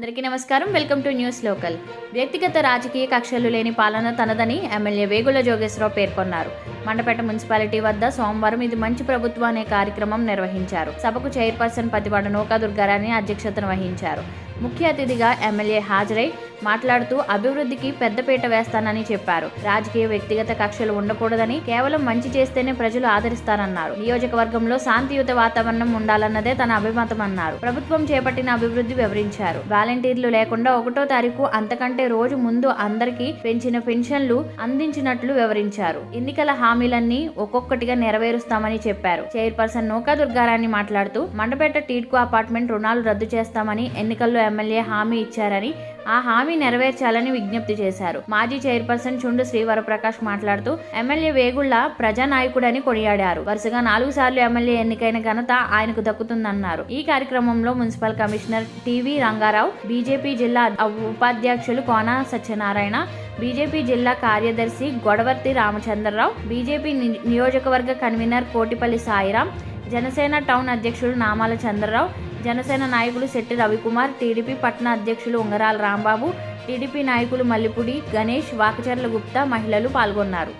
అందరికీ నమస్కారం. Welcome to news local. వ్యక్తిగత రాజకీయ కక్షలు లేని పాలన తనదని ఎమ్మెల్యే వేగుల జోగేశ్వరరావు పేర్కొన్నారు. మండపేట మున్సిపాలిటీ వద్ద సోమవారం ఇది మంచి ప్రభుత్వం అనే కార్యక్రమం నిర్వహించారు. సభకు చైర్పర్సన్ పతివాడ నౌకా దుర్గారాణి అధ్యక్షతను వహించారు. ముఖ్య అతిథిగా ఎమ్మెల్యే హాజరై మాట్లాడుతూ అభివృద్ధికి పెద్దపీట వేస్తానని చెప్పారు. రాజకీయ వ్యక్తిగత కక్షలు ఉండకూడదని కేవలం మంచి చేస్తేనే ప్రజలు ఆదరిస్తారన్నారు. నియోజకవర్గంలో శాంతియుత వాతావరణం ఉండాలన్నదే తన అభిమతం అన్నారు. ప్రభుత్వం చేపట్టిన అభివృద్ధి వివరించారు. వాలంటీర్లు లేకుండా ఒకటో తారీఖు అంతకంటే రోజు ముందు అందరికీ పెంచిన పెన్షన్లు అందించినట్లు వివరించారు. ఎన్నికల హామీలన్నీ ఒక్కొక్కటిగా నెరవేరుస్తామని చెప్పారు. చైర్పర్సన్ నౌకా దుర్గారాణి మాట్లాడుతూ మండపేట టీడ్కో అపార్ట్మెంట్ రుణాలు రద్దు చేస్తామని ఎన్నికల్లో ఎమ్మెల్యే హామీ ఇచ్చారని ఆ హామీ నెరవేర్చాలని విజ్ఞప్తి చేశారు. మాజీ చైర్పర్సన్ చుండు శ్రీవరప్రకాష్ మాట్లాడుతూ ఎమ్మెల్యే వేగుళ్ళ ప్రజానాయకుడని కొనియాడారు. వరుసగా నాలుగు సార్లు ఎమ్మెల్యే ఎన్నికైన ఘనత ఆయనకు దక్కుతుందన్నారు. ఈ కార్యక్రమంలో municipal commissioner T V Rangarao BJP జిల్లా ఉపాధ్యక్షులు కోన సత్యనారాయణ బీజేపీ జిల్లా కార్యదర్శి గొడవర్తి రామచంద్రరావు బీజేపీ ని- నియోజకవర్గ కన్వీనర్ కోటిపల్లి సాయిరాం జనసేన టౌన్ అధ్యక్షుడు నామాల చంద్రరావు జనసేన నాయకులు శెట్టి రవికుమార్ టీడీపీ పట్టణ అధ్యక్షులు ఉంగరాల రాంబాబు టీడీపీ నాయకులు మల్లిపుడి గణేష్ వాకచర్ల గుప్తా మహిళలు పాల్గొన్నారు.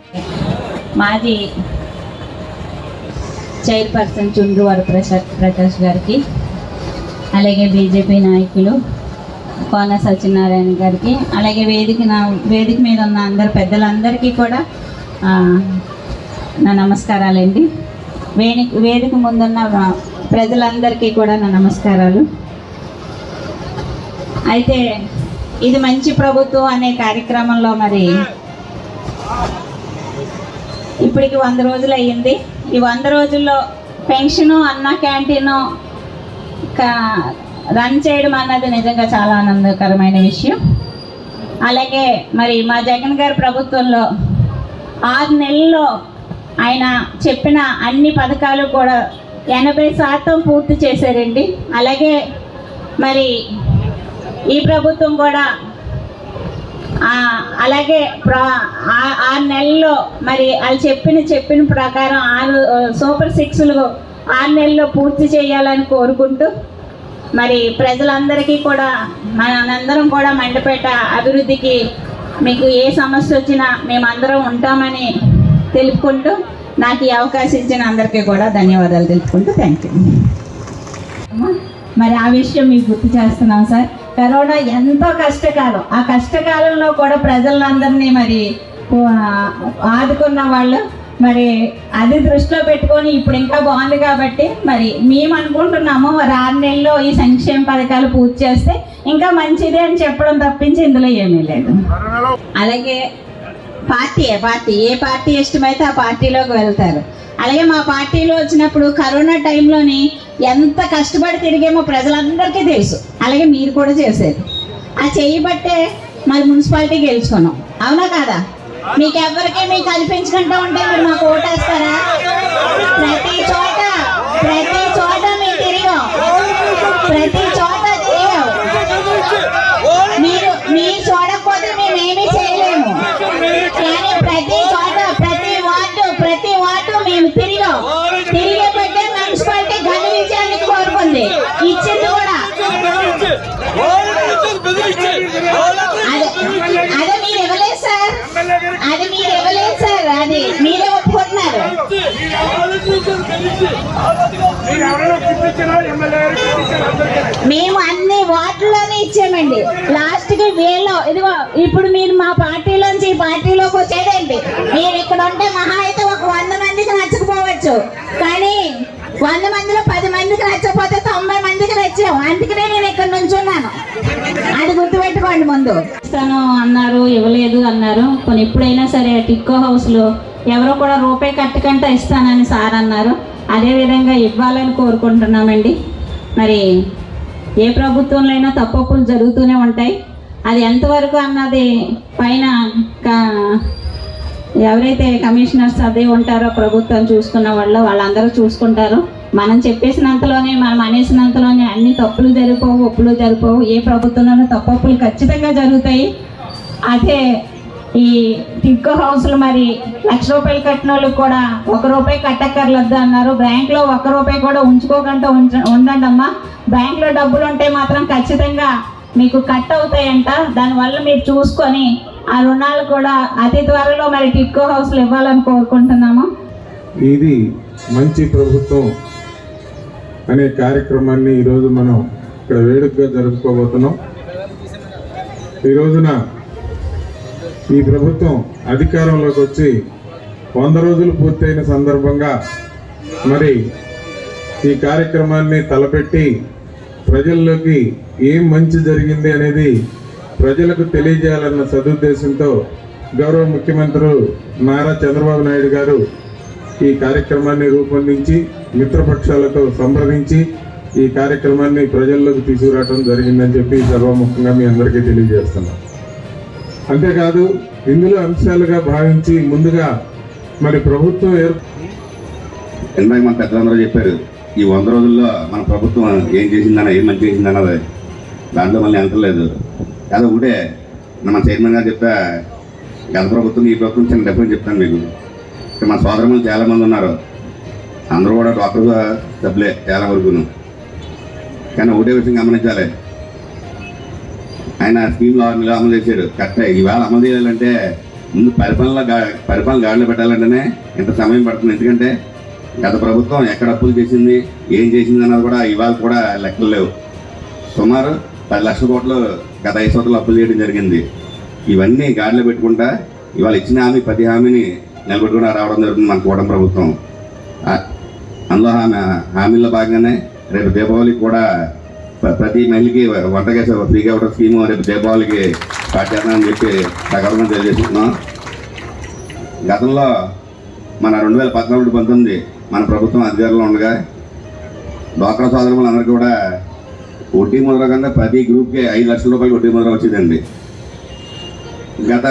మాజీ చైర్పర్సన్ చుండ్రు వరప్రసాద్ ప్రకాష్ గారికి అలాగే బీజేపీ నాయకులు కోన సత్యనారాయణ గారికి అలాగే వేదిక నా వేదిక మీద ఉన్న అందరు పెద్దలందరికీ కూడా నా నమస్కారాలండి. వేణి వేదిక ముందున్న ప్రజలందరికీ కూడా నా నమస్కారాలు. అయితే ఇది మంచి ప్రభుత్వం అనే కార్యక్రమంలో మరి ఇప్పటికి వంద రోజులు అయ్యింది. ఈ వంద రోజుల్లో పెన్షను అన్న క్యాంటీను కా- రన్ చేయడం అన్నది నిజంగా చాలా ఆనందకరమైన విషయం. అలాగే మరి మా జగన్ గారి ప్రభుత్వంలో ఆరు నెలల్లో ఆయన చెప్పిన అన్ని పథకాలు కూడా ఎనభై శాతం పూర్తి చేశారండి. అలాగే మరి ఈ ప్రభుత్వం కూడా అలాగే ఆరు నెలల్లో మరి వాళ్ళు చెప్పిన చెప్పిన ప్రకారం ఆరు సూపర్ సిక్స్లు ఆరు నెలల్లో పూర్తి చేయాలని కోరుకుంటూ మరి ప్రజలందరికీ కూడా మనందరం కూడా మండపేట అభివృద్ధికి మీకు ఏ సమస్య వచ్చినా మేమందరం ఉంటామని తెలుపుకుంటూ నాకు ఈ అవకాశం ఇచ్చిన అందరికీ కూడా ధన్యవాదాలు తెలుపుకుంటూ థ్యాంక్ యూ. మరి ఆ విషయం మీకు గుర్తు చేస్తున్నాం సార్. కరోనా ఎంతో కష్టకాలం. ఆ కష్టకాలంలో కూడా ప్రజలందరినీ మరి ఆదుకున్న వాళ్ళు మరి అది దృష్టిలో పెట్టుకొని ఇప్పుడు ఇంకా బాగుంది కాబట్టి మరి మేము అనుకుంటున్నాము మరి ఆరు నెలల్లో ఈ సంక్షేమ పథకాలు పూర్తి చేస్తే ఇంకా మంచిది అని చెప్పడం తప్పించి ఇందులో ఏమీ లేదు. అలాగే పార్టీ పార్టీ. ఏ పార్టీ ఇష్టమైతే ఆ పార్టీలోకి వెళ్తారు. అలాగే మా పార్టీలో వచ్చినప్పుడు కరోనా టైంలోని ఎంత కష్టపడి తిరిగేమో ప్రజలందరికీ తెలుసు. అలాగే మీరు కూడా చేసేది. ఆ చేయబట్టే మరి మున్సిపాలిటీ గెలుచుకున్నాం. అవునా కాదా? మీకు ఎవరికి మీకు కల్పించుకుంటూ ఉంటే మీరు మాకు ఓటేస్తారా? ప్రతి చోట ప్రతి చోట మీకు తిరిగాం. ప్రతి చోట తిరిగాం మీరు మీరు చూడకపోతే మేము ఏమీ చేయలేము కానీ ప్రతి చోట ప్రతి వార్డు ప్రతి వార్డు మేము తిరిగాం తిరిగే బట్టే మున్సిపాలిటీ ఘన విజయానికి కోరుకుంది ఇచ్చింది కూడా అదే అదే మీరు ఇవ్వలేదు సార్ అది మీరు ఇవ్వలేదు సార్ అది మీరే ఒప్పుకుంటున్నారు. మేము అన్ని వార్డుల్లోనే ఇచ్చామండి. లాస్ట్కి వీళ్ళు ఇదిగో ఇప్పుడు మీరు మా పార్టీలోంచి ఈ పార్టీలోకి వచ్చేదండి మీరు ఇక్కడ ఉంటే మహా అయితే ఒక వంద మందికి నచ్చకపోవచ్చు. కానీ వంద మందిలో పది మందికి నచ్చకపోతే తొంభై మందికి నచ్చాం అందుకనే నేను ఇక్కడ నుంచి ఉన్నాను అది గుర్తుపెట్టుకోండి ముందు. ఇస్తాను అన్నారు ఇవ్వలేదు అన్నారు. కొన్ని ఎప్పుడైనా సరే టిక్కో హౌస్లో ఎవరో కూడా రూపాయి కట్టకంటే ఇస్తానని సార్ అన్నారు. అదే విధంగా ఇవ్వాలని కోరుకుంటున్నామండి. మరి ఏ ప్రభుత్వంలో అయినా తప్పప్పులు జరుగుతూనే ఉంటాయి. అది ఎంతవరకు అన్నది పైన కా- ఎవరైతే కమిషనర్స్ అదే ఉంటారో ప్రభుత్వం చూసుకున్న వాళ్ళు వాళ్ళందరూ చూసుకుంటారు. మనం చెప్పేసినంతలోనే మనం అనేసినంతలోనే అన్ని తప్పులు జరిపోవు ఒప్పులు జరిపోవు ఏ ప్రభుత్వంలోనూ తప్పప్పులు ఖచ్చితంగా జరుగుతాయి. అదే ఈ టిక్కో హౌస్లు మరి లక్ష రూపాయలు కట్టిన వాళ్ళకి కూడా ఒక రూపాయి కట్టక్కర్లేదు అన్నారు. బ్యాంక్లో ఒక్క రూపాయి కూడా ఉంచుకోకుండా ఉంచ ఉండండి అమ్మా బ్యాంక్లో డబ్బులు ఉంటే మాత్రం ఖచ్చితంగా మీకు కట్ అవుతాయంట. దానివల్ల మీరు చూసుకొని ఆ రుణాలు కూడా అతి త్వరలో మరి టిక్కో హౌస్లు ఇవ్వాలని కోరుకుంటున్నాము. ఇది మంచి ప్రభుత్వం అనే కార్యక్రమాన్ని ఈరోజు మనం ఇక్కడ వేడుకగా జరుపుకోబోతున్నాం. ఈ రోజున ఈ ప్రభుత్వం అధికారంలోకి వచ్చి వంద రోజులు పూర్తయిన సందర్భంగా మరి ఈ కార్యక్రమాన్ని తలపెట్టి ప్రజల్లోకి ఏం మంచి జరిగింది అనేది ప్రజలకు తెలియజేయాలన్న సదుద్దేశంతో గౌరవ ముఖ్యమంత్రి నారా చంద్రబాబు నాయుడు గారు ఈ కార్యక్రమాన్ని రూపొందించి మిత్రపక్షాలతో సంప్రదించి ఈ కార్యక్రమాన్ని ప్రజల్లోకి తీసుకురావడం జరిగిందని చెప్పి సర్వముఖంగా మీ అందరికీ తెలియజేస్తున్నాం. అంతేకాదు ఇందులో అంశాలుగా భావించి ముందుగా మరి ప్రభుత్వం ఏర్ ఇందాక మన పెద్దలందరూ చెప్పారు ఈ వంద రోజుల్లో మన ప్రభుత్వం ఏం చేసిందన్న ఏం మంచి చేసిందన్నది దాంట్లో మళ్ళీ అంతలేదు కాదు ఒకటే మన చైర్మన్ గారు చెప్తా గత ప్రభుత్వం ఈ ప్రభుత్వం చిన్న డెఫినెట్ చెప్తాను మీకు. ఇక్కడ మన చాలామంది ఉన్నారు. అందరూ కూడా డాక్టర్ సభ్యులే చాలా వరకును. కానీ ఒకటే విషయం గమనించాలి. ఆయన స్కీమ్లు ఆరు నెలలు అమలు చేశాడు కరెక్టే. ఈవేళ అమలు చేయాలంటే ముందు పరిపాలన పరిపాలన గాడిలో పెట్టాలంటేనే ఇంత సమయం పడుతుంది. ఎందుకంటే గత ప్రభుత్వం ఎక్కడ అప్పులు చేసింది ఏం చేసింది అన్నది కూడా ఇవాళ కూడా లెక్కలు లేవు. సుమారు పది లక్షల కోట్లు గత ఐదు సంవత్సరాలు అప్పులు చేయడం జరిగింది. ఇవన్నీ గాడిలో పెట్టుకుంటా ఇవాళ ఇచ్చిన హామీ ప్రతి హామీని నిలబెట్టుకుంటూ రావడం జరుగుతుంది మన కూటమి ప్రభుత్వం. అందులో హామీ హామీల్లో భాగంగానే రేపు దీపావళికి కూడా ప్ర- ప్రతి మహిళకి వంట గ్యాస్ ఫ్రీగా ఇవ్వడం స్కీము రేపు దీపావళికి స్టార్ట్ చెప్పి సగర్వంగా తెలియజేస్తున్నాం. గతంలో మన రెండు వేల పద్నాలుగు పంతొమ్మిది మన ప్రభుత్వం అధికారంలో ఉండగా డ్వాక్రా సోదరులందరికీ కూడా వడ్డీ ముద్ర కింద ప్రతి గ్రూప్కి ఐదు లక్షల రూపాయలు వడ్డీ ముద్ర వచ్చిందండి. గత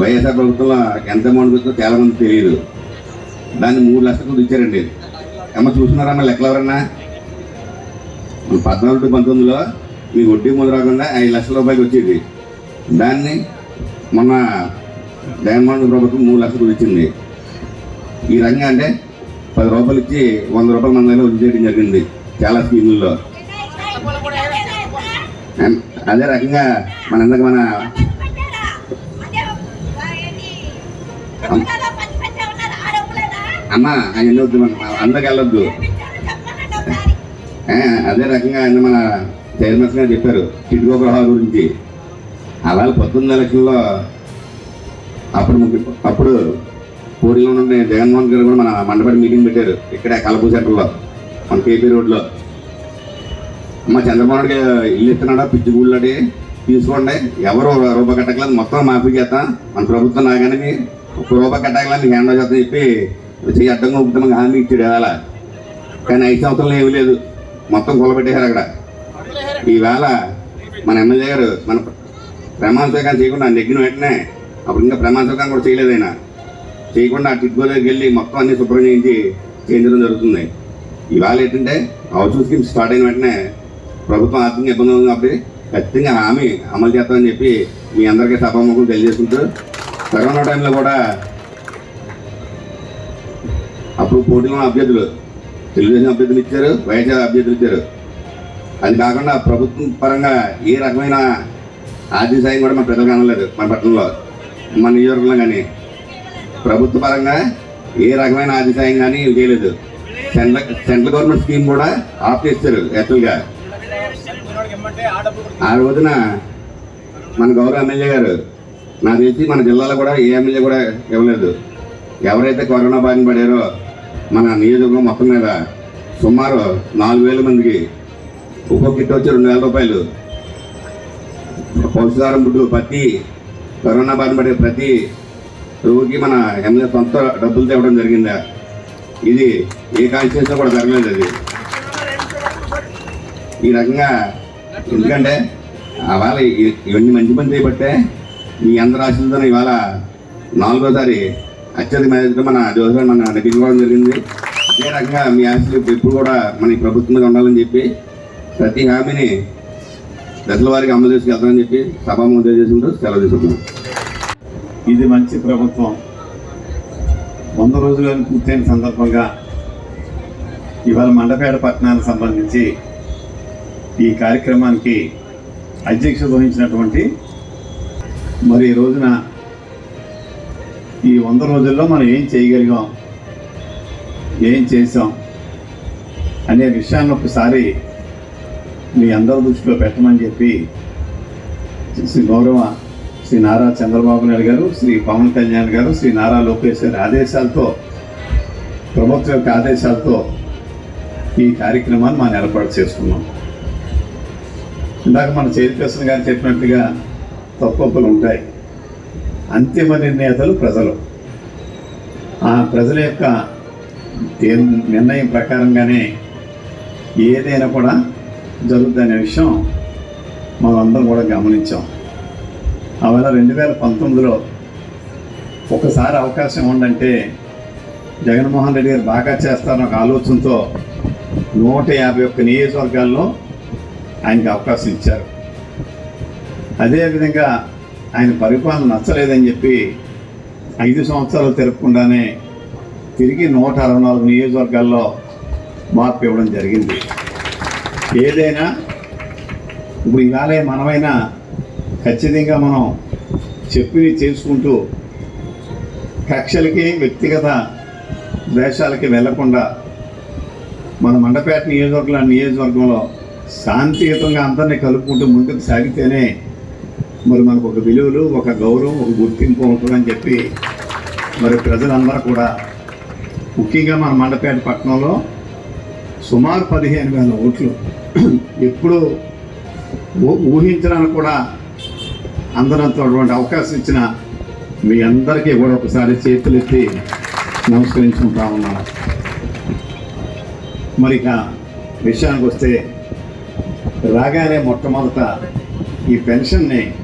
వైఎస్ఆర్ ప్రభుత్వంలో ఎంత అమౌంట్ వచ్చిందో చాలా మంది తెలియదు. దాన్ని మూడు లక్షలకు ఇచ్చారండి. అమ్మ చూస్తున్నారమ్మా లెక్కలు ఎవరన్నా? పద్నాలుగు పంతొమ్మిదిలో మీ వడ్డీ ముద్ర రాకుండా ఐదు లక్షల రూపాయలు వచ్చేది. దాన్ని మొన్న జగన్మోహన్ ప్రభుత్వం మూడు లక్షలు ఇచ్చింది. ఈ రంగం అంటే పది రూపాయలు ఇచ్చి వంద రూపాయల మంది దగ్గర చేయడం జరిగింది. చాలా స్కీముల్లో. అదే రకంగా మన ఇందాక మన అమ్మ ఆయన వద్దు మన అందరికి వెళ్ళొద్దు. అదే రకంగా ఆయన మన చైర్మన్స్ గారు చెప్పారు చిట్టుకో గృహాల గురించి. అలాగే పంతొమ్మిది ఎలక్షన్లో అప్పుడు అప్పుడు పూరిలో ఉండే జగన్మోహన్ గారు కూడా మన మండపడి మీటింగ్ పెట్టారు. ఇక్కడ కలపూ సెంటర్లో మన కేపీ రోడ్లో. మా చంద్రబాబు ఇల్లు ఇస్తున్నాడా పిచ్చి గుళ్ళడి తీసుకోండి. ఎవరు రూపాయి కట్టకలేదు మొత్తం మాఫీ చేస్తాం. మన ప్రభుత్వం నాగానికి ఒక రూపాయి కట్టకలేదు హ్యాండ్ ఓవర్ చేస్తాం చెప్పి చెయ్యి అడ్డంగా ఊపుతాం హామీ ఇచ్చాడు అలా కానీ ఐదు సంవత్సరాలు ఏమీ లేదు. మొత్తం కొలబెట్టేశారు అక్కడ. ఈవేళ మన ఎమ్మెల్యే గారు మన ప్రమాణ స్వీకారం చేయకుండా నెగ్గిన వెంటనే అప్పుడు ఇంకా ప్రమాణ స్వీకారం కూడా చేయలేదు ఆయన. చేయకుండా ఆ టిట్కో దగ్గరికి వెళ్ళి మొత్తం అన్ని శుభ్రం చేయించి చేయించడం జరుగుతుంది. ఇవాళ ఏంటంటే హౌస్ స్కీమ్ స్టార్ట్ అయిన వెంటనే ప్రభుత్వం ఆర్థిక ఇబ్బంది ఉంది కాబట్టి ఖచ్చితంగా హామీ అమలు చేస్తామని చెప్పి మీ అందరికీ సభాముఖం తెలియజేసుకుంటూ కరోనా టైంలో కూడా అప్పుడు పోటీలో ఉన్న అభ్యర్థులు తెలుగుదేశం అభ్యర్థులు ఇచ్చారు వైఎస్ఆర్ అభ్యర్థులు ఇచ్చారు. అది కాకుండా ప్రభుత్వం పరంగా ఏ రకమైన ఆర్థిక సాయం కూడా మన ప్రజలకు అనలేదు మన పట్టణంలో మన నియోజకవర్గంలో కానీ. ప్రభుత్వ పరంగా ఏ రకమైన ఆర్థిక సాయం కానీ చేయలేదు. సెంట్రల్ సెంట్రల్ గవర్నమెంట్ స్కీమ్ కూడా ఆఫ్ చేస్తారు యాక్చువల్గా. ఆ రోజున మన గౌరవ ఎమ్మెల్యే గారు నాకు తెలిసి మన జిల్లాలో కూడా ఏ ఎమ్మెల్యే కూడా ఇవ్వలేదు. ఎవరైతే కరోనా బారిన పడారో మన నియోజకవర్గం మొత్తం మీద సుమారు నాలుగు వేల మందికి ఒక్కొక్క కిట్ వచ్చి రెండు వేల రూపాయలు. పౌష్టికారం బుడ్డు ప్రతి కరోనా బారిన పడే ప్రతి రోగికి మన ఎమ్మెల్యే సొంత డబ్బులు తేవడం జరిగిందా? ఇది ఏ కాన్స్టిట్యూన్సీలో కూడా జరగలేదు అది. ఈ రకంగా ఎందుకంటే అవాళ ఇవన్నీ మంచి పని చేయబట్టే మీ అందరి ఆశలతో ఇవాళ నాలుగోసారి అత్యధిక మేనేజ్గా మన జోసఫ్ మన నెగ్గించుకోవడం జరిగింది. ఇదే రకంగా మీ ఆశలు ఎప్పుడు కూడా మన ప్రభుత్వంగా ప్రభుత్వం మీద ఉండాలని చెప్పి ప్రతి హామీని దశల వారికి అమలు చేసుకెళ్తామని చెప్పి సభాముఖం తెలియజేసుకుంటూ సెలవు తీసుకుంటున్నాం. ఇది మంచి ప్రభుత్వం. వంద రోజులు పూర్తయిన సందర్భంగా ఇవాళ మండపేట పట్టణానికి సంబంధించి ఈ కార్యక్రమానికి అధ్యక్షత వహించినటువంటి మరి ఈ రోజున ఈ వంద రోజుల్లో మనం ఏం చేయగలిగాం? ఏం చేసాం అనే విషయాన్ని ఒకసారి మీ అందరి దృష్టిలో పెట్టమని చెప్పి శ్రీ గౌరవ శ్రీ నారా చంద్రబాబు నాయుడు గారు శ్రీ పవన్ కళ్యాణ్ గారు శ్రీ నారా లోకేష్ గారి ఆదేశాలతో ప్రభుత్వం యొక్క ఆదేశాలతో ఈ కార్యక్రమాన్ని మనం ఏర్పాటు చేసుకున్నాం. ఇందాక మన చైర్పర్సన్ గారు చెప్పినట్టుగా తప్పొప్పులు ఉంటాయి. అంతిమ నిర్ణేతలు ప్రజలు. ఆ ప్రజల యొక్క నిర్ణయం ప్రకారంగానే ఏదైనా కూడా జరుగుతుందనే విషయం మనందరం కూడా గమనించాం. ఆవేళ రెండు వేల పంతొమ్మిదిలో ఒకసారి అవకాశం ఉందంటే జగన్మోహన్ రెడ్డి గారు బాగా చేస్తారన్న ఒక ఆలోచనతో నూట యాభై ఒక్క నియోజకవర్గాల్లో ఆయనకి అవకాశం ఇచ్చారు. అదేవిధంగా ఆయన పరిపాలన నచ్చలేదని చెప్పి ఐదు సంవత్సరాలు తిరగకుండానే తిరిగి నూట అరవై నాలుగు నియోజకవర్గాల్లో మార్పు ఇవ్వడం జరిగింది. ఏదైనా ఇప్పుడు ఇవాళే మనమైనా ఖచ్చితంగా మనం చెప్పి చేసుకుంటూ కక్షలకి వ్యక్తిగత ద్వేషాలకి వెళ్ళకుండా మన మండపేట నియోజకవర్గం నియోజకవర్గంలో శాంతియుతంగా అందరినీ కలుపుకుంటూ ముందుకు సాగితేనే మరి మనకు ఒక విలువలు ఒక గౌరవం ఒక గుర్తింపు ఉంటుందని చెప్పి మరి ప్రజలందరూ కూడా ముఖ్యంగా మన మండపేట పట్టణంలో సుమారు పదిహేను వేల ఓట్లు ఎప్పుడు ఊహించడానికి కూడా అందరంతటువంటి అవకాశం ఇచ్చిన మీ అందరికీ కూడా ఒకసారి చేతులెత్తి నమస్కరించుకుంటా ఉన్నాను. మరి ఇక విషయానికి వస్తే రాగానే మొట్టమొదట ఈ పెన్షన్ని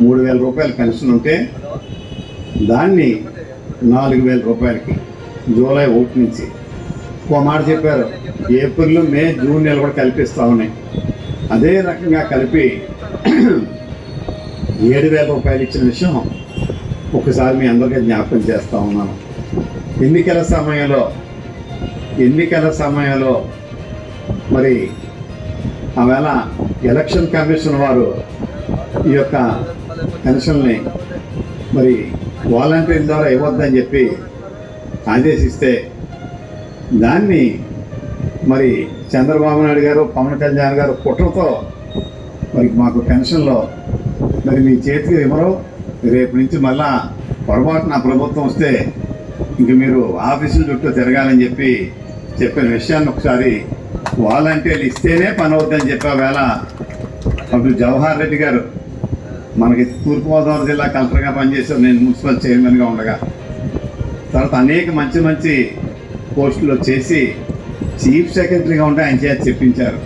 మూడు వేల రూపాయల పెన్షన్ ఉంటే దాన్ని నాలుగు వేల రూపాయలకి జూలై ఒకటి నుంచి. ఒక మాట చెప్పారు ఏప్రిల్ మే జూన్ నెల కూడా కల్పిస్తామని అదే రకంగా కలిపి ఏడు వేల రూపాయలు ఇచ్చిన విషయం ఒకసారి మీ అందరికీ జ్ఞాపకం చేస్తూ ఉన్నాను. ఎన్నికల సమయంలో ఎన్నికల సమయంలో మరి ఆవేళ ఎలక్షన్ కమిషన్ వారు ఈ యొక్క పెన్షన్ని మరి వాలంటీర్ ద్వారా ఇవ్వద్దని చెప్పి ఆదేశిస్తే దాన్ని మరి చంద్రబాబు నాయుడు గారు పవన్ కళ్యాణ్ గారు కుట్రతో మరి మాకు పెన్షన్లో మరి మీ చేతికి ఇవ్వరు రేపు నుంచి మళ్ళా పొరపాటు నా ప్రభుత్వం వస్తే ఇంక మీరు ఆఫీసుల చుట్టూ తిరగాలని చెప్పి చెప్పిన విషయాన్ని ఒకసారి వాలంటీర్లు ఇస్తేనే పని అవుతుందని చెప్పే వేళ అప్పుడు జవహర్ రెడ్డి గారు మనకి తూర్పుగోదావరి జిల్లా కలెక్టర్గా పనిచేశారు. నేను మున్సిపల్ చైర్మన్గా ఉండగా. తర్వాత అనేక మంచి మంచి పోస్టులు చేసి చీఫ్ సెక్రటరీగా ఉంటే ఆయన చేతి చెప్పించారు.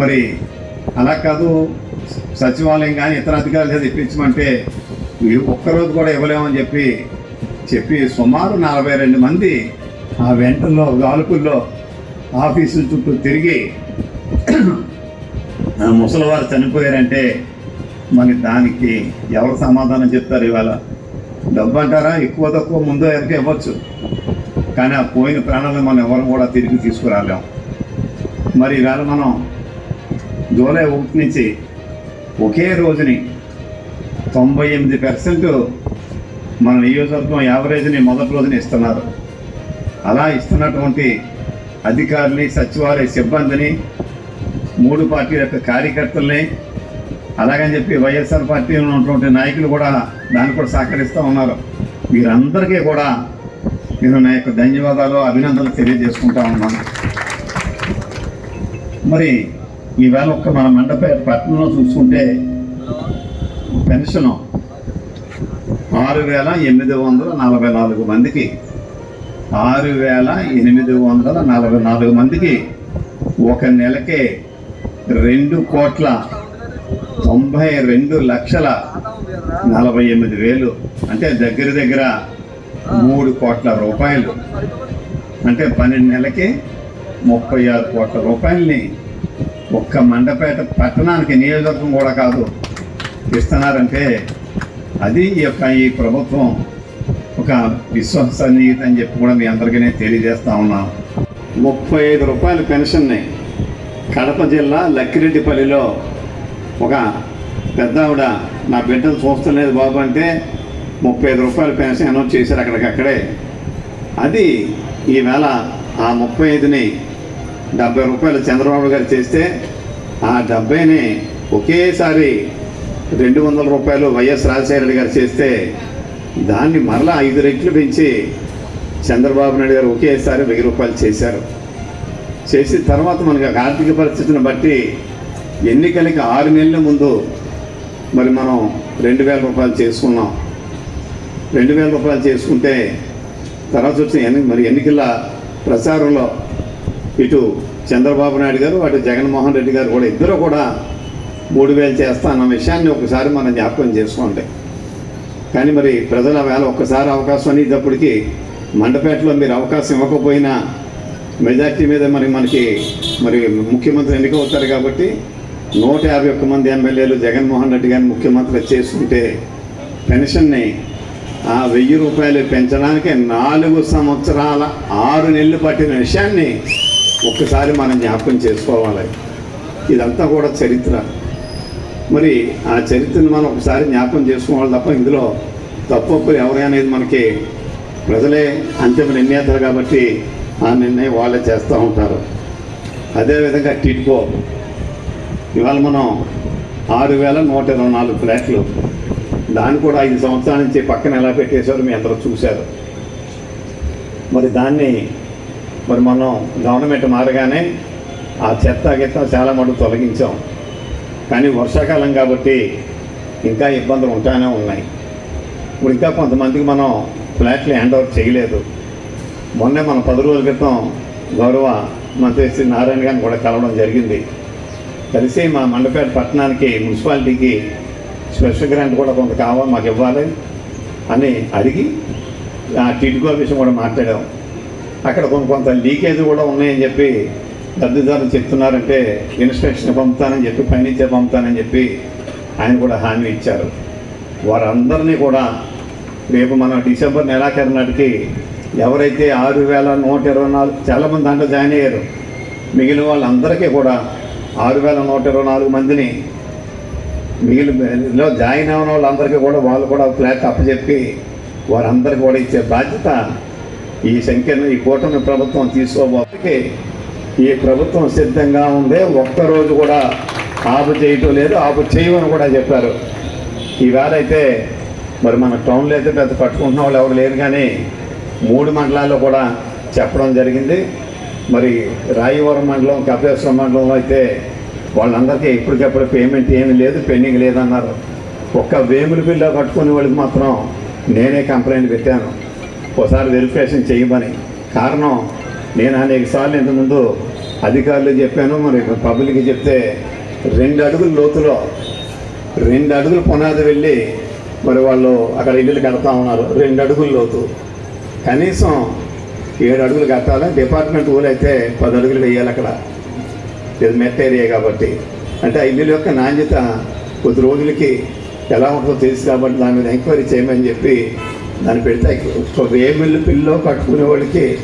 మరి అలా కాదు సచివాలయం కానీ ఇతర అధికారులు చేసి ఇప్పించమంటే ఒక్కరోజు కూడా ఇవ్వలేమని చెప్పి చెప్పి సుమారు నలభై రెండు మంది ఆ వెంటల్లో గాలుపుల్లో ఆఫీసుల చుట్టూ తిరిగి ముసలివారు చనిపోయారంటే మరి దానికి ఎవరు సమాధానం చెప్తారు ఇవాళ? డబ్బు అంటారా ఎక్కువ తక్కువ ముందు వెనక ఇవ్వచ్చు. కానీ ఆ పోయిన ప్రాణాలను మనం ఎవరు కూడా తిరిగి తీసుకురాలేం. మరి ఇవాళ మనం జూలై ఒకటి నుంచి ఒకే రోజుని తొంభై ఎనిమిది పర్సెంట్ మన నియోజకవర్గం యావరేజ్ని మొదటి రోజున ఇస్తున్నారు. అలా ఇస్తున్నటువంటి అధికారులని సచివాలయ సిబ్బందిని మూడు పార్టీల యొక్క కార్యకర్తల్ని అలాగని చెప్పి వైఎస్ఆర్ పార్టీలో ఉన్నటువంటి నాయకులు కూడా దాన్ని కూడా సహకరిస్తూ ఉన్నారు. వీరందరికీ కూడా నేను నా యొక్క ధన్యవాదాలు అభినందనలు తెలియజేసుకుంటా ఉన్నాను. మరి ఈవేళ ఒక్క మన మండపేట పట్టణంలో చూసుకుంటే పెన్షను ఆరు వేల ఎనిమిది వందల నలభై నాలుగు మందికి ఆరు వేల ఎనిమిది వందల నలభై నాలుగు మందికి ఒక నెలకే రెండు కోట్ల తొంభై రెండు లక్షల నలభై ఎనిమిది వేలు. అంటే దగ్గర దగ్గర మూడు కోట్ల రూపాయలు. అంటే పన్నెండు నెలకి ముప్పై ఆరు కోట్ల రూపాయలని ఒక్క మండపేట పట్టణానికి నియోజకవర్గం కూడా కాదు ఇస్తున్నారంటే అది ఈ యొక్క ఈ ప్రభుత్వం ఒక విశ్వసనీయత అని చెప్పి కూడా మీ అందరికీ నేను తెలియజేస్తా ఉన్నాను ముప్పై ఐదు రూపాయల పెన్షన్ని కడప జిల్లా లక్కిరెడ్డిపల్లిలో ఒక పెద్ద ఆవిడ నా బిడ్డలు చూస్తలేదు బాబు అంటే ముప్పై ఐదు రూపాయల పెన్షన్ అనౌన్స్ చేశారు అక్కడికక్కడే. అది ఈవేళ ఆ ముప్పై ఐదుని డెబ్బై రూపాయలు చంద్రబాబు గారు చేస్తే ఆ డెబ్బైని ఒకేసారి రెండు వందల రూపాయలు వైఎస్ రాజశేఖర రెడ్డి గారు చేస్తే దాన్ని మరలా ఐదు రెట్లు పెంచి చంద్రబాబు నాయుడు గారు ఒకేసారి వెయ్యి రూపాయలు చేశారు. చేసిన తర్వాత మనకి ఆర్థిక పరిస్థితిని బట్టి ఎన్నికలకి ఆరు నెలల ముందు మరి మనం రెండు వేల రూపాయలు చేసుకున్నాం. రెండు వేల రూపాయలు చేసుకుంటే తర్వాత వచ్చిన ఎన్ని మరి ఎన్నికల ప్రచారంలో ఇటు చంద్రబాబు నాయుడు గారు అటు జగన్మోహన్ రెడ్డి గారు కూడా ఇద్దరు కూడా మూడు వేలు చేస్తా అన్న విషయాన్ని ఒకసారి మనం జ్ఞాపకం చేసుకోండి కానీ మరి ప్రజల వేళ ఒక్కసారి అవకాశం అనేటప్పటికి మండపేటలో మీరు అవకాశం ఇవ్వకపోయినా మెజార్టీ మీద మరి మనకి మరి ముఖ్యమంత్రి ఎన్నికవుతారు కాబట్టి నూట యాభై ఒక్క మంది ఎమ్మెల్యేలు జగన్మోహన్ రెడ్డి గారిని ముఖ్యమంత్రి చేసుకుంటే పెన్షన్ని ఆ వెయ్యి రూపాయలు పెంచడానికి నాలుగు సంవత్సరాల ఆరు నెలలు పట్టిన విషయాన్ని ఒక్కసారి మనం జ్ఞాపకం చేసుకోవాలి. ఇదంతా కూడా చరిత్ర. మరి ఆ చరిత్రను మనం ఒకసారి జ్ఞాపకం చేసుకోవాలి తప్ప ఇందులో తప్పొప్పులు ఎవరు అనేది మనకి ప్రజలే అంతిమ నిర్ణేతలు కాబట్టి ఆ నిర్ణయం వాళ్ళే చేస్తూ ఉంటారు. అదేవిధంగా టిట్కో ఇవాళ మనం ఆరు వేల నూట ఇరవై నాలుగు ఫ్లాట్లు. దాన్ని కూడా ఐదు సంవత్సరాల నుంచి పక్కన ఎలా పెట్టేశారో మీ అందరూ చూశారు. మరి దాన్ని మరి మనం గవర్నమెంట్ మారగానే ఆ చెత్త గిత్త చాలా మటుకు తొలగించాం. కానీ వర్షాకాలం కాబట్టి ఇంకా ఇబ్బందులు ఉంటానే ఉన్నాయి. ఇప్పుడు ఇంకా కొంతమందికి మనం ఫ్లాట్లు హ్యాండ్ ఓవర్ చేయలేదు. మొన్నే మన పది రోజుల క్రితం గౌరవ మంత్రి శ్రీ నారాయణ గారిని కూడా కలవడం జరిగింది. కలిసి మా మండపేట పట్టణానికి మున్సిపాలిటీకి స్పెషల్ గ్రాంట్ కూడా కొంత కావాలి మాకు ఇవ్వాలి అని అడిగి ఆ టిట్కో విషయం కూడా మాట్లాడాం. అక్కడ కొంత కొంత లీకేజ్ కూడా ఉన్నాయని చెప్పి లబ్ధిదారులు చెప్తున్నారంటే ఇన్స్ట్రక్షన్ పంపుతానని చెప్పి పైనుంచే పంపుతానని చెప్పి ఆయన కూడా హామీ ఇచ్చారు. వారందరినీ కూడా రేపు మనం డిసెంబర్ నెలాఖరు నాటికి ఎవరైతే ఆరు వేల నూట ఇరవై నాలుగు చాలామంది దాంట్లో జాయిన్ అయ్యారు. మిగిలిన వాళ్ళందరికీ కూడా ఆరు వేల నూట ఇరవై నాలుగు మందిని మిగిలిన జాయిన్ అయిన వాళ్ళందరికీ కూడా వాళ్ళు కూడా ఫ్లాట్ అప్పచెప్పి వారందరికీ కూడా ఇచ్చే బాధ్యత ఈ సంఖ్యను ఈ కూటమి ప్రభుత్వం తీసుకోబోతే ఈ ప్రభుత్వం సిద్ధంగా ఉందే ఒక్కరోజు కూడా ఆపు చేయటం లేదు ఆపు చేయమని కూడా చెప్పారు. ఈవేళైతే మరి మన టౌన్లో అయితే పెద్ద పట్టుకుంటున్న వాళ్ళు ఎవరు లేరు కానీ మూడు మండలాల్లో కూడా చెప్పడం జరిగింది. మరి రాయవరం మండలం కపేశ్వరం మండలంలో అయితే వాళ్ళందరికీ ఎప్పటికప్పుడు పేమెంట్ ఏమీ లేదు పెండింగ్ లేదన్నారు. ఒక్క వేముల బిల్లు కట్టుకునే వాళ్ళకి మాత్రం నేనే కంప్లైంట్ పెట్టాను. ఒకసారి వెరిఫికేషన్ చేయమని. కారణం నేను అనేక సార్లు ఇంతకుముందు అధికారులు చెప్పాను మరి పబ్లిక్ చెప్తే రెండు అడుగుల లోతులో రెండు అడుగులు పునాది వెళ్ళి మరి వాళ్ళు అక్కడ ఇల్లు కడతా ఉన్నారు రెండు అడుగుల లోతు. కనీసం ఏడు అడుగులు కట్టాలి డిపార్ట్మెంట్ ఊళ్ళు అయితే పది అడుగులు వేయాలి అక్కడ. ఇది మెట్ ఏరియా కాబట్టి. అంటే ఆ ఇల్లు యొక్క నాణ్యత కొద్ది రోజులకి ఎలా ఉంటుందో తెలుసు కాబట్టి దాని మీద ఎంక్వైరీ చేయమని చెప్పి దాన్ని పెడితే. ఒక వేమిల్లు పిల్లో కట్టుకునే వాళ్ళకి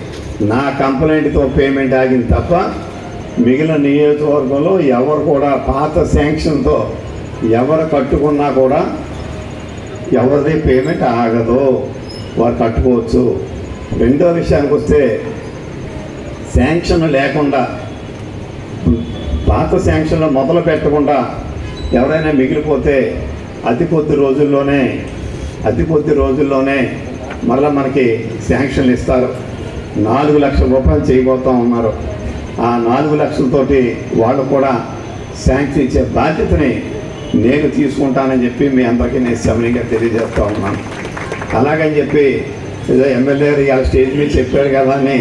నా కంప్లైంట్తో పేమెంట్ ఆగింది తప్ప మిగిలిన నియోజకవర్గంలో ఎవరు కూడా పాత శాంక్షన్తో ఎవరు కట్టుకున్నా కూడా ఎవరిది పేమెంట్ ఆగదు. వారు కట్టుకోవచ్చు. రెండో విషయానికి వస్తే శాంక్షన్ లేకుండా పాత శాంక్షన్లో మొదలు పెట్టకుండా ఎవరైనా మిగిలిపోతే అతి కొద్ది రోజుల్లోనే అతి కొద్ది రోజుల్లోనే మరలా మనకి శాంక్షన్లు ఇస్తారు. నాలుగు లక్షల రూపాయలు చేయబోతా ఉన్నారు. ఆ నాలుగు లక్షలతోటి వాళ్ళు కూడా శాంక్షన్ ఇచ్చే బాధ్యతని నేను తీసుకుంటానని చెప్పి మీ అందరికీ నేను సమయంగా తెలియజేస్తూ ఉన్నాను. అలాగని చెప్పి ఏదో ఎమ్మెల్యే ఇవాళ స్టేజ్ మీద చెప్పాడు కదా అని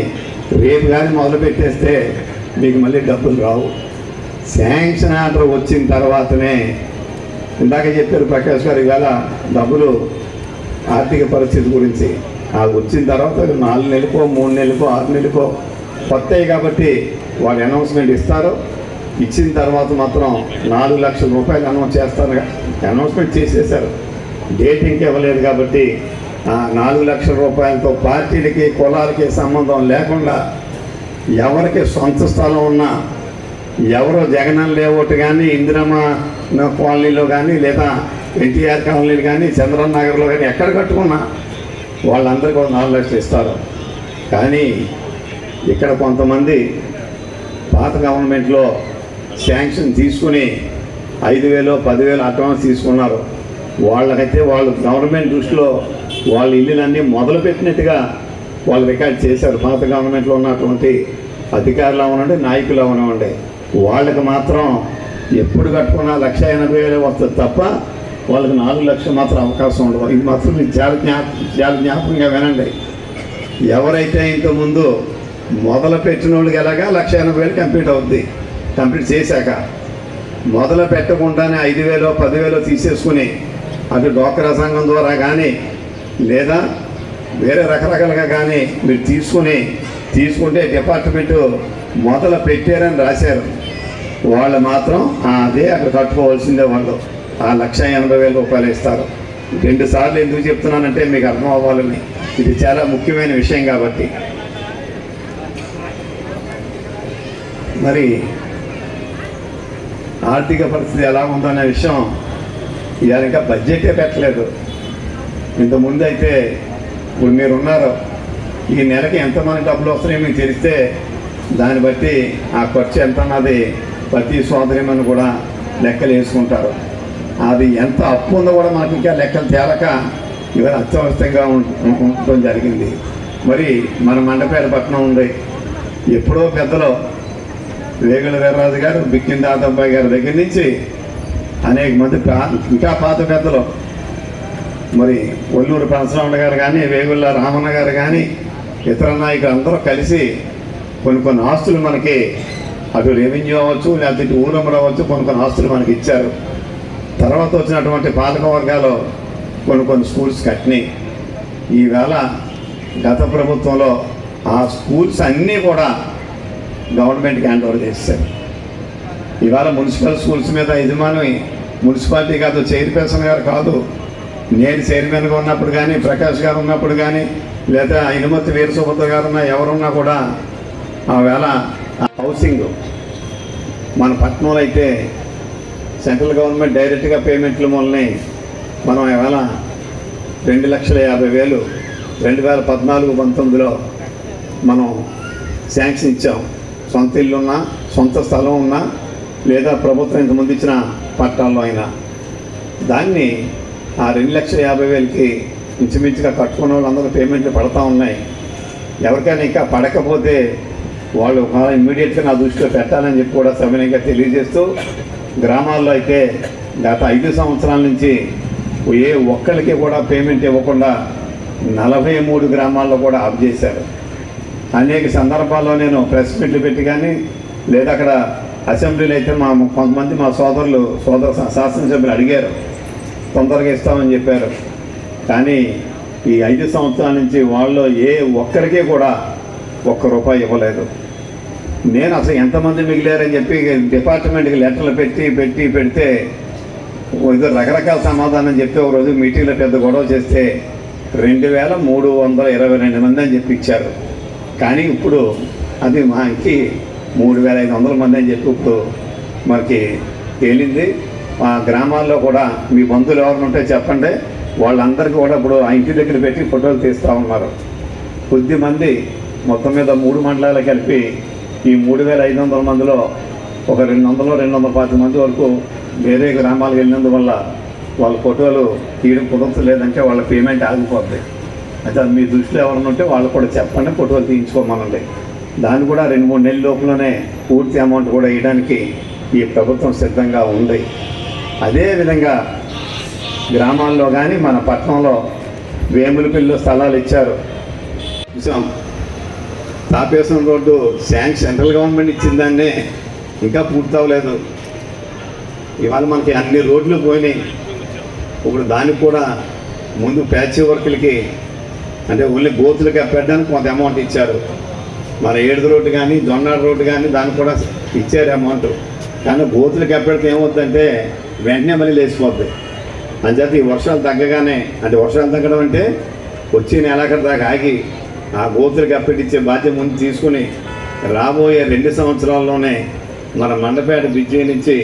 రేపు కానీ మొదలు పెట్టేస్తే మీకు మళ్ళీ డబ్బులు రావు. శాంక్షన్ ఆర్డర్ వచ్చిన తర్వాతనే ఇందాక చెప్పారు ప్రకాష్ గారు ఇవాళ డబ్బులు ఆర్థిక పరిస్థితి గురించి. ఆ వచ్చిన తర్వాత నాలుగు నెలలకో మూడు నెలలకో ఆరు నెలలకో కొత్తవి కాబట్టి వాళ్ళు అనౌన్స్మెంట్ ఇస్తారు. ఇచ్చిన తర్వాత మాత్రం నాలుగు లక్షల రూపాయలు అనౌన్స్ చేస్తారు. అనౌన్స్మెంట్ చేసేసారు. డేట్ ఇంకా ఇవ్వలేదు కాబట్టి నాలుగు లక్షల రూపాయలతో పార్టీలకి కులాలకి సంబంధం లేకుండా ఎవరికి సొంత స్థలం ఉన్నా ఎవరో జగనన్న లేఅవుట్ కానీ ఇందిరమ్మ కాలనీలో కానీ లేదా ఎన్టీఆర్ కాలనీలు కానీ చంద్రన్ నగర్లో కానీ ఎక్కడ కట్టుకున్నా వాళ్ళందరూ కూడా నాలుగు లక్షలు ఇస్తారు. కానీ ఇక్కడ కొంతమంది పాత గవర్నమెంట్లో శాంక్షన్ తీసుకుని ఐదు వేలు పదివేలు అడ్వాన్స్ తీసుకున్నారు. వాళ్ళకైతే వాళ్ళు గవర్నమెంట్ దృష్టిలో వాళ్ళ ఇల్లులన్నీ మొదలుపెట్టినట్టుగా వాళ్ళు రికార్డ్ చేశారు. పాత గవర్నమెంట్లో ఉన్నటువంటి అధికారులు అవనండి నాయకులు అవనివ్వండి వాళ్ళకి మాత్రం ఎప్పుడు కట్టుకున్నా లక్ష ఎనభై వేలు వస్తుంది తప్ప వాళ్ళకి నాలుగు లక్షలు మాత్రం అవకాశం ఉండదు. ఇది మాత్రం మీరు చాలా జ్ఞాప చాలా జ్ఞాపకంగా వినండి. ఎవరైతే ఇంతకుముందు మొదలు పెట్టిన వాళ్ళకి ఎలాగా లక్ష ఎనభై వేలు కంప్లీట్ అవుద్ది. కంప్లీట్ చేశాక మొదలు పెట్టకుండానే ఐదు వేలు పదివేలు తీసేసుకుని అది డోక్రా సంఘం ద్వారా కానీ లేదా వేరే రకరకాలుగా కానీ మీరు తీసుకుని తీసుకుంటే డిపార్ట్మెంటు మొదలు పెట్టారని రాశారు. వాళ్ళు మాత్రం అదే అక్కడ కట్టుకోవాల్సిందే వాళ్ళు. ఆ లక్ష ఎనభై వేల రూపాయలు ఇస్తారు. రెండు సార్లు ఎందుకు చెప్తున్నానంటే మీకు అర్థం అవ్వాలని. ఇది చాలా ముఖ్యమైన విషయం కాబట్టి. మరి ఆర్థిక పరిస్థితి ఎలా ఉందనే విషయం ఇవాళ ఇంకా బడ్జెటే పెట్టలేదు. ఇంతకుముందు అయితే ఇప్పుడు మీరు ఉన్నారు ఈ నెలకి ఎంతమంది డబ్బులు వస్తున్నాయో మీకు తెలిస్తే దాన్ని బట్టి ఆ ఖర్చు ఎంత అన్నది ప్రతి సోదరిమని కూడా లెక్కలు వేసుకుంటారు అది ఎంత అప్పు ఉందో కూడా మనకి ఇంకా లెక్కలు తేలక ఇవాళ అత్యవసరంగా ఉండటం జరిగింది. మరి మన మండపేట పట్టణం ఉంది. ఎప్పుడో పెద్దలు వేగుల వీర్రాజు గారు బిక్కిన దాదాబాయి గారి దగ్గర నుంచి అనేక మంది ఇంకా పాత పెద్దలు. మరి ఒల్లూరు పరశురామణ గారు కానీ వేగుళ్ళ రామన్న గారు కానీ ఇతర నాయకులు అందరూ కలిసి కొన్ని కొన్ని ఆస్తులు మనకి అటు రెవెన్యూ అవ్వచ్చు లేకపోతే ఇటు ఊరమ్మలు అవ్వచ్చు కొన్ని కొన్ని ఆస్తులు మనకి ఇచ్చారు. తర్వాత వచ్చినటువంటి పాలక వర్గాలు కొన్ని కొన్ని స్కూల్స్ కట్టినాయి. ఈవేళ గత ప్రభుత్వంలో ఆ స్కూల్స్ అన్నీ కూడా గవర్నమెంట్కి హ్యాండ్ ఓవర్ చేశారు ఇవాళ మున్సిపల్ స్కూల్స్ మీద యజమాని మున్సిపాలిటీ కాదు చైర్పర్సన్ గారు కాదు. నేను చైర్మన్గా ఉన్నప్పుడు కానీ ప్రకాష్ గారు ఉన్నప్పుడు కానీ లేదా ఇనుమతి వీరసుభద్ర గారు ఉన్న ఎవరున్నా కూడా ఆ వేళ హౌసింగ్ మన పట్టణంలో అయితే సెంట్రల్ గవర్నమెంట్ డైరెక్ట్గా పేమెంట్ల మూలని మనం ఇవాళ రెండు లక్షల యాభై వేలు రెండు వేల పద్నాలుగు పంతొమ్మిదిలో మనం శాంక్షన్ ఇచ్చాం. సొంత ఇల్లు ఉన్నా సొంత స్థలం ఉన్నా లేదా ప్రభుత్వం ఇంతకుముందు ఇచ్చిన పట్టాల్లో అయినా. దాన్ని ఆ రెండు లక్షల యాభై వేలకి ఇంచుమించుగా కట్టుకున్న వాళ్ళందరూ పేమెంట్లు పడతా ఉన్నాయి. ఎవరికైనా ఇంకా పడకపోతే వాళ్ళు ఒకవేళ ఇమ్మీడియట్గా నా దృష్టిలో పెట్టాలని చెప్పి కూడా సవినయంగా తెలియజేస్తూ గ్రామాల్లో అయితే గత ఐదు సంవత్సరాల నుంచి ఏ ఒక్కరికి కూడా పేమెంట్ ఇవ్వకుండా నలభై మూడు గ్రామాల్లో కూడా ఆఫ్ చేశారు. అనేక సందర్భాల్లో నేను ప్రెస్ మీట్లు పెట్టి కానీ లేదా అక్కడ అసెంబ్లీలో అయితే మా కొంతమంది మా సోదరులు సోదర శాసనసభ్యులు అడిగారు. తొందరగా ఇస్తామని చెప్పారు. కానీ ఈ ఐదు సంవత్సరాల నుంచి వాళ్ళు ఏ ఒక్కరికి కూడా ఒక్క రూపాయి ఇవ్వలేదు. నేను అసలు ఎంతమంది మిగిలారని చెప్పి డిపార్ట్మెంట్కి లెటర్లు పెట్టి పెట్టి పెడితే ఏదో రకరకాల సమాధానం చెప్పి ఒక రోజు మీటింగ్లో పెద్ద గొడవ చేస్తే రెండు వేల మూడు వందల ఇరవై రెండు మంది అని చెప్పి ఇచ్చారు. కానీ ఇప్పుడు అది మాకి మూడు వేల ఐదు వందల మంది అని చెప్పి ఇప్పుడు మనకి తేలింది. మా గ్రామాల్లో కూడా మీ బంధువులు ఎవరు ఉంటే చెప్పండి. వాళ్ళందరికీ కూడా ఇప్పుడు ఆ ఇంటి దగ్గర పెట్టి ఫోటోలు తీస్తూ ఉన్నారు. కొద్ది మంది మొత్తం మీద మూడు మండలాలు కలిపి ఈ మూడు వేల ఐదు వందల మందిలో ఒక రెండు వందలు రెండు వందల పాతి మంది వరకు వేరే గ్రామాలకు వెళ్ళినందువల్ల వాళ్ళ ఫోటోలు తీయడం కుదరలేదంటే వాళ్ళ పేమెంట్ ఆగిపోద్ది. అయితే అది మీ దృష్టిలో ఎవరైనా ఉంటే వాళ్ళు కూడా చెప్పండి ఫోటోలు తీయించుకోమనండి. దాన్ని కూడా రెండు మూడు నెలల లోపలనే పూర్తి అమౌంట్ కూడా ఇవ్వడానికి ఈ ప్రభుత్వం సిద్ధంగా ఉంది. అదేవిధంగా గ్రామాల్లో కానీ మన పట్టణంలో వేములపిల్లి స్థలాలు ఇచ్చారు. చూసాం రోడ్డు శాంక్ సెంట్రల్ గవర్నమెంట్ ఇచ్చిన దాన్నే ఇంకా పూర్తవ్వలేదు ఇవాళ మనకి అన్ని రోడ్లు పోయినాయి. ఇప్పుడు దానికి కూడా ముందు ప్యాచ్ వర్క్లకి అంటే ఓన్లీ గోతులు కప్పెట్టడానికి కొంత అమౌంట్ ఇచ్చారు. మన ఏడుది రోడ్డు కానీ జొన్నాడు రోడ్డు కానీ దానికి కూడా ఇచ్చారు అమౌంట్ కానీ గోతులు కప్పెడితే ఏమవుతుందంటే వెంటనే మళ్ళీ లేచిపోద్ది. అంచేత ఈ వర్షాలు తగ్గగానే అంటే వర్షాలు తగ్గడం అంటే వచ్చి నెలాఖరు దాకా ఆగి ఆ గోతులకు అప్పటిచ్చే బాధ్యత ముందు తీసుకుని రాబోయే రెండు సంవత్సరాల్లోనే మన మండపేట బ్రిడ్జి నుంచి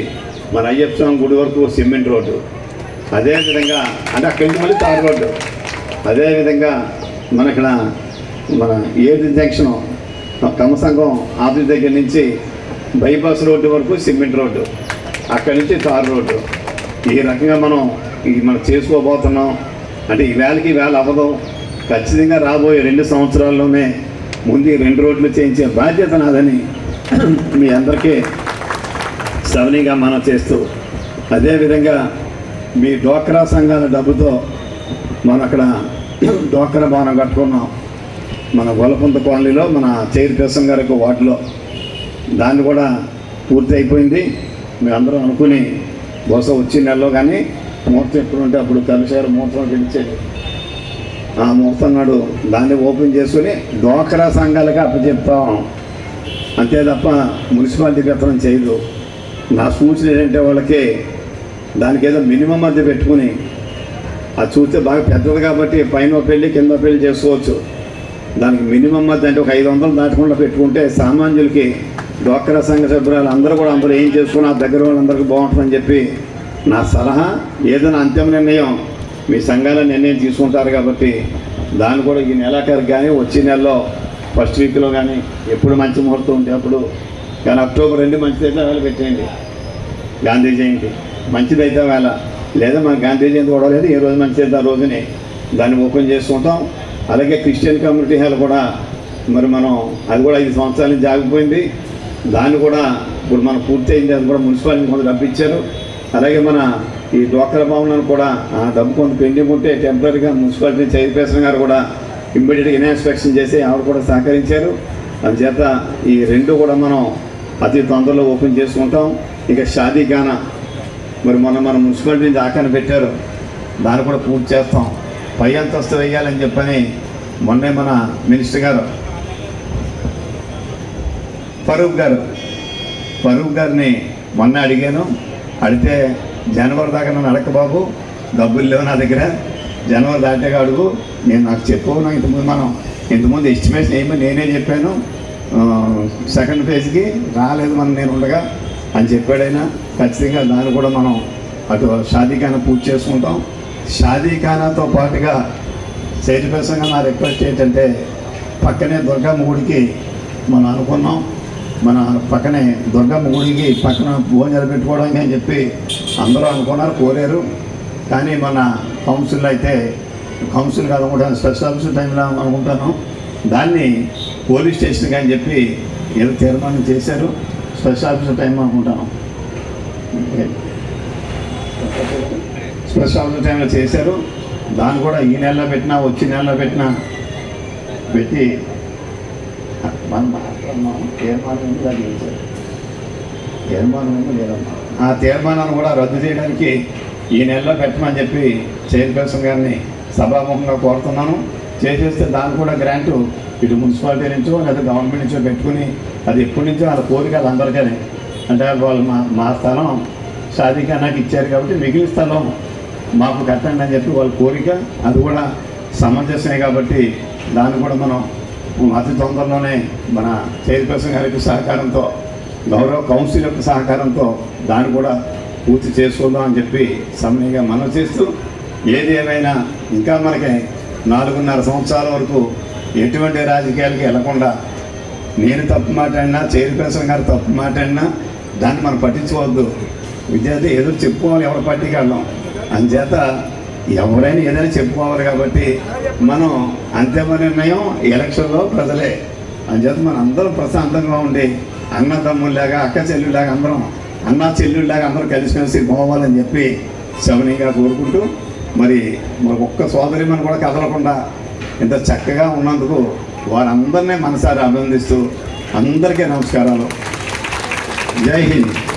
మన అయ్యప్ప స్వామి గుడి వరకు సిమెంట్ రోడ్డు. అదేవిధంగా అంటే అక్కడి నుంచి మళ్ళీ తార్ రోడ్డు. అదేవిధంగా మన ఇక్కడ మన ఏది జంక్షన్ కమసంఘం ఆఫీస్ దగ్గర నుంచి బైపాస్ రోడ్డు వరకు సిమెంట్ రోడ్డు. అక్కడి నుంచి తార్ రోడ్డు. ఈ రకంగా మనం ఇది మనం చేసుకోబోతున్నాం. అంటే ఈ వేళకి వేళ అవ్వదు. ఖచ్చితంగా రాబోయే రెండు సంవత్సరాల్లోనే ముందు రెండు రోడ్లు చేయించే బాధ్యత నాదని మీ అందరికీ సవనీగా మనం చేస్తూ అదేవిధంగా మీ డోక్రా సంఘాల డబ్బుతో మనం అక్కడ డోక్రా భవనం కట్టుకున్నాం. మన గొలపంత కాలనీలో మన చైర్పర్సన్ గారి యొక్క వార్డులో. దాన్ని కూడా పూర్తి అయిపోయింది. మేము అందరం అనుకుని బహుశా వచ్చే నెలలో కానీ ముహూర్తం ఎప్పుడు ఉంటే అప్పుడు కలిసారు ముహూర్తం గెలిచేది ఆ ముహూర్తం నాడు దాన్ని ఓపెన్ చేసుకుని డోకరా సంఘాలకు అప్పచెప్తాం. అంతే తప్ప మున్సిపాలిటీ గతం చేయదు. నా సూచన ఏంటంటే వాళ్ళకి దానికి ఏదో మినిమం మధ్య పెట్టుకుని అది చూస్తే బాగా పెద్దది కాబట్టి పైన పెళ్ళి కింద పెళ్ళి చేసుకోవచ్చు. దానికి మినిమం మధ్య అంటే ఒక ఐదు వందలు దాటకుండా పెట్టుకుంటే సామాన్యులకి డోక్రా సంఘ సభ్యురాలు అందరూ కూడా అందరూ ఏం చేసుకున్నా దగ్గర వాళ్ళందరికీ బాగుంటుందని చెప్పి నా సలహా ఏదైనా అంతిమ నిర్ణయం మీ సంఘాల నిర్ణయం తీసుకుంటారు కాబట్టి దాన్ని కూడా ఈ నెలాఖరు కానీ వచ్చే నెలలో ఫస్ట్ వీక్లో కానీ ఎప్పుడు మంచి ముహూర్తం ఉంటే అప్పుడు కానీ అక్టోబర్ రెండు మంచిదైతే వేళ పెట్టేయండి. గాంధీ జయంతి. మంచిదైతే వేళ. లేదా మన గాంధీ జయంతి కూడా లేదు ఏ రోజు మంచిదైతే ఆ రోజుని. దాన్ని ఓపెన్ చేసుకుంటాం. అలాగే క్రిస్టియన్ కమ్యూనిటీ హాల్ కూడా మరి మనం అది కూడా ఐదు సంవత్సరాల నుంచి ఆగిపోయింది. దాన్ని కూడా ఇప్పుడు మనం పూర్తి అయింది అది కూడా మున్సిపాలిటీ కొంత డబ్బు ఇచ్చారు అలాగే మన ఈ డోక్రా భవనాన్ని కూడా ఆ డబ్బు కొంత పెండింగ్ ఉంటే టెంపరీగా మున్సిపాలిటీ చైర్పర్సన్ గారు కూడా ఇమ్మీడియట్గా ఇన్స్పెక్షన్ చేసి ఆవిడ కూడా సహకరించారు. అందుచేత ఈ రెండు కూడా మనం అతి తొందరలో ఓపెన్ చేసుకుంటాం. ఇక షాదీ ఖానా మరి మొన్న మన మున్సిపాలిటీ నుంచి పెట్టారు. దాన్ని కూడా పూర్తి చేస్తాం. పై అంతస్తు వేయాలని చెప్పని మొన్నే మన మినిస్టర్ గారు ఫరూక్ గారు ఫరూక్ గారిని మొన్న అడిగాను. అడిగితే జనవరి దాకా నన్ను అడగ బాబు. డబ్బులు లేవు నా దగ్గర. జనవరి దాటాక అడుగు. నేను నాకు చెప్పు నాకు ఇంతకుముందు మనం ఇంతకుముందు ఎస్టిమేషన్ ఏమో నేనే చెప్పాను. సెకండ్ ఫేజ్కి రాలేదు మనం నేను ఉండగా అని చెప్పాడైనా ఖచ్చితంగా దాన్ని కూడా మనం అటు షాదీఖానా పూర్తి చేసుకుంటాం. షాదీఖానాతో పాటుగా చైర్పర్సన్గా నా రిక్వెస్ట్ ఏంటంటే పక్కనే దుర్గమ్మ గుడికి మనం అనుకున్నాం. మన పక్కనే దుర్గమ్మ గుడికి పక్కన భోజనాలు పెట్టుకోవడానికి అని చెప్పి అందరూ అనుకున్నారు కోరారు. కానీ మన కౌన్సిల్ అయితే కౌన్సిల్ కాదు అనుకుంటాను స్పెషల్ ఆఫీసర్ టైంలో అనుకుంటాను. దాన్ని పోలీస్ స్టేషన్కి అని చెప్పి ఏదో తీర్మానం చేశారు. స్పెషల్ ఆఫీసర్ టైం అనుకుంటాను. స్పెషల్ ఆఫీసర్ టైంలో చేశారు. దాన్ని కూడా ఈ నెలలో పెట్టినా వచ్చే నెలలో పెట్టినా పెట్టి మనం తీర్మానం ఉంది దాన్ని చేశారు. తీర్మానం లేదమ్మా ఆ తీర్మానాన్ని కూడా రద్దు చేయడానికి ఈ నెలలో పెట్టమని చెప్పి చైర్పర్సన్ గారిని సభాముఖంగా కోరుతున్నాను. చేసేస్తే దాన్ని కూడా గ్రాంటు ఇటు మున్సిపాలిటీ నుంచో లేదా గవర్నమెంట్ నుంచో పెట్టుకుని అది ఎప్పటి నుంచో వాళ్ళ కోరికలు అందరికీ అంటే వాళ్ళు మా మా స్థలం షాదీగా నాకు ఇచ్చారు కాబట్టి మిగిలిన స్థలం మాకు కట్టండి అని చెప్పి వాళ్ళ కోరిక అది కూడా సమంజసమే కాబట్టి దాన్ని కూడా మనం అతి తొందరలోనే మన చైర్పర్సన్ గారి యొక్క సహకారంతో గౌరవ కౌన్సిల్ యొక్క సహకారంతో దాన్ని కూడా పూర్తి చేసుకుందాం అని చెప్పి సమయంగా మనం చేస్తూ ఏది ఏమైనా ఇంకా మనకి నాలుగున్నర సంవత్సరాల వరకు ఎటువంటి రాజకీయాలకి వెళ్ళకుండా నేను తప్పు మాట్లాడినా చైర్పర్సన్ గారు తప్పు మాట్లాడినా దాన్ని మనం పట్టించుకోవద్దు. విద్యార్థి ఏదో చెప్పుకోవాలి ఎవరు పట్టికెళ్ళం అందుచేత ఎవరైనా ఏదైనా చెప్పుకోవాలి కాబట్టి మనం అంతిమ నిర్ణయం ఎలక్షన్లో ప్రజలే. అంచేత మనం అందరం ప్రశాంతంగా ఉండి అన్నదమ్ముల్లాగా అక్క చెల్లులాగా అందరం అన్న చెల్లుల్లాగా అందరం కలిసిమెలిసి పోవాలని చెప్పి శవనీగా కోరుకుంటూ మరి మరి ఒక్క సోదరి మనం కూడా కదలకుండా ఇంత చక్కగా ఉన్నందుకు వారందరినీ మనసారి అభినందిస్తూ అందరికీ నమస్కారాలు. జై హింద్.